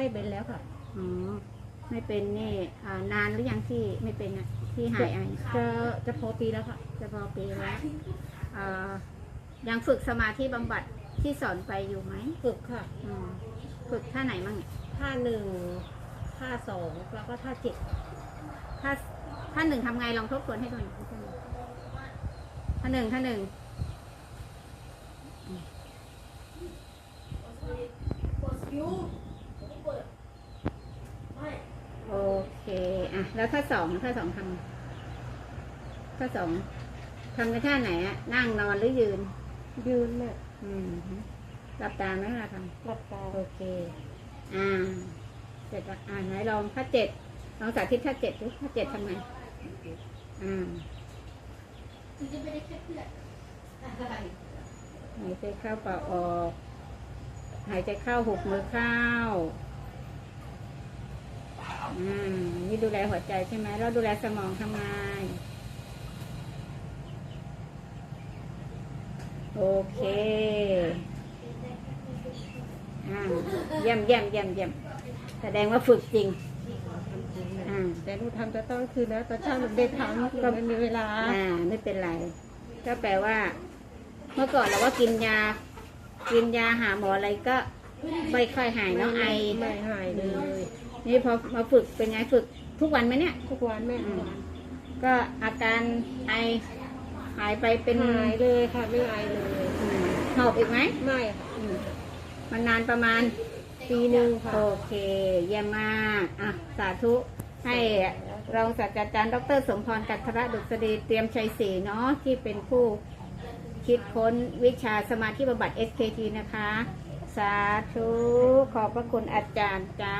ไม่เป็นแล้วค่ะ อ๋อ ไม่เป็นนี่อ่านานหรือยังที่ไม่เป็นอะที่หายไอจะจะพอปีแล้วค่ะ จะพอปีแล้วอ่ายังฝึกสมาธิบำบัดที่สอนไปอยู่ไหมฝึกค่ะอืมฝึกท่าไหนมั่งเนี่ยท่าหนึ่งท่าสองแล้วก็ท่าเจ็ดท่าท่าหนึ่งทำไงลองทบทวนให้ดูหน่อยท่าหนึ่งท่าหนึ่ง โอเค อะ แล้วถ้าสองถ้าสองทำถ้าสองทำในท่าไหนอะนั่งนอนหรือยืน ยืนเนี่ยอืมหลับตาไหมเวลาทหลับตาำโอเค อ่าเสร็จละอ่าไหนลองท่าเจ็ดลองสาธิตท่าเจ็ดดูท่าเจ็ดทำไงอ่าหายใจเข้าเปล่าออก หายใจเข้าหุบมือเข้า อืมนี่ ดูแลหัวใจใช่ไหมแล้วดูแลสมองทำไงโอเคอ่าเยี่ยมเยี่ยมเยี่ยมเยี่ยมแสดงว่าฝึกจริงอ่าแต่หนูทำจะต้องคืนนะตอนเช้าหนูได้ทำก็ไม่มีเวลา อ่า ไม่เป็นไร ก็แปลว่า เมื่อก่อนเราว่ากินยา กินยาหาหมออะไรก็ไม่ค่อยหายเนาะไอไม่หายเลยนี่พอมาฝึกเป็นไงฝึก ทุกวันไหมเนี่ย ทุกวันแม่อืมก็อาการไอหายไปเป็นหายเลยค่ะไม่ไอเลยอืมหอบอีกไหมไม่ค่ะอืมมันนานประมาณ ปีหนึ่งค่ะ โอเคเยี่ยมมากอะสาธุให้รองศาสตราจารย์ดร สมพรกัทรดุษฎีเตรียมชัยศรีเนาะที่เป็นผู้คิดค้นวิชาสมาธิบำบัด SKT นะคะ สาธุ ขอบพระคุณอาจารย์จ้า